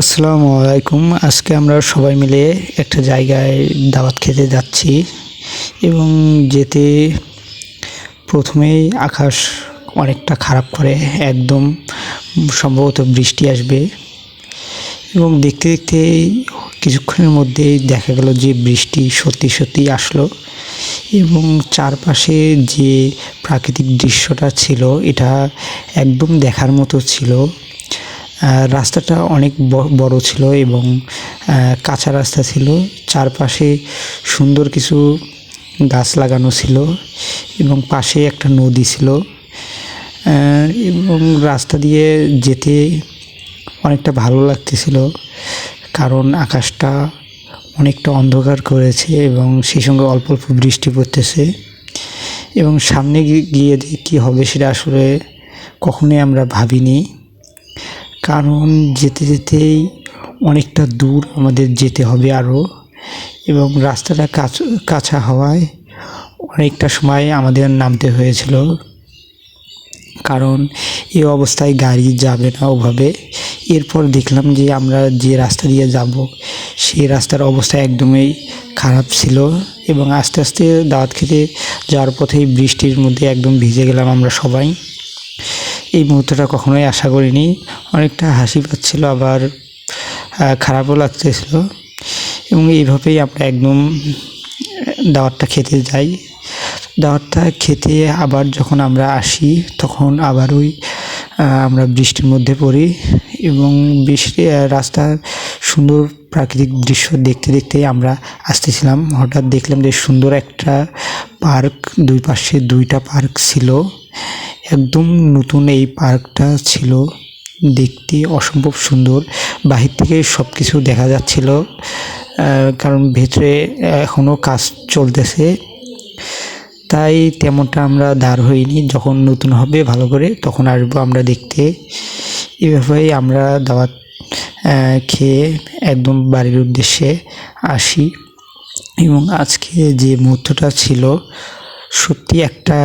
আসসালামু আলাইকুম। আজকে আমরা সবাই মিলে একটা জায়গায় দাওয়াত খেতে যাচ্ছি এবং যেতে প্রথমেই আকাশ অনেকটা খারাপ করে, একদম সম্ভবত বৃষ্টি আসবে এবং দেখতে দেখতে কিছুক্ষণের মধ্যেই দেখা গেল যে বৃষ্টি সত্যি সত্যি আসলো এবং চারপাশে যে প্রাকৃতিক দৃশ্যটা ছিল, এটা একদম দেখার মতো ছিল। রাস্তাটা অনেক বড় ছিল এবং কাঁচা রাস্তা ছিল। চারপাশে সুন্দর কিছু গাছ লাগানো ছিল এবং পাশে একটা নদী ছিল। এবং রাস্তা দিয়ে যেতে অনেকটা ভালো লাগতেছিল কারণ আকাশটা অনেকটা অন্ধকার করেছে এবং সেই সঙ্গে অল্প অল্প বৃষ্টি পড়তেছে। এবং সামনে গিয়ে কী হবে সেটা আসলে কখনোই আমরা ভাবিনি। কারণ যেতে যেতেই অনেকটা দূর আমাদের যেতে হবে আরও এবং রাস্তাটা কাঁচা কাঁচা হওয়ায় অনেকটা সময় আমাদের নামতে হয়েছিল। কারণ এই অবস্থায় গাড়ি যাবে না ওভাবে। এরপর দেখলাম যে আমরা যে রাস্তা দিয়ে যাব, সেই রাস্তার অবস্থা একদমই খারাপ ছিল এবং আস্তে আস্তে দাওয়াত খেতে যাওয়ার পথেই বৃষ্টির মধ্যে একদম ভিজে গেলাম আমরা সবাই। এই মুহূর্তটা কখনোই আশা করিনি। অনেকটা হাসি পাচ্ছিল, আবার খারাপও লাগতেছিল। এবং এইভাবেই আমরা একদম, দাওয়াতটা খেতে যাই। দাওয়াতটা খেতে আবার যখন আমরা আসি, তখন আবার ওই আমরা বৃষ্টির মধ্যে পড়ি এবং বৃষ্টি রাস্তার সুন্দর প্রাকৃতিক দৃশ্য দেখতে দেখতে আমরা আসতেছিলাম। হঠাৎ দেখলাম যে সুন্দর একটা পার্ক, দুই পাশে দুইটা পার্ক ছিল। একদম নতুন এই পার্কটা ছিল। দেখতে অসম্ভব সুন্দর। বাহির থেকে সব কিছু দেখা যাচ্ছিল কারণ ভেতরে এখনও কাজ চলতেছে। তাই তেমনটা আমরা দাঁড় হইনি, যখন নতুন হবে ভালো করে তখন আসব আমরা দেখতে। এভাবেই আমরা দাওয়াত খেয়ে একদম বাড়ির উদ্দেশ্যে আসি। এবং আজকে যে মুহূর্তটা ছিল, সত্যি একটা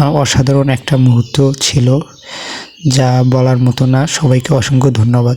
অসাধারণ একটা মুহূর্ত ছিল যা বলার মতো না। সবাইকে অসংখ্য ধন্যবাদ।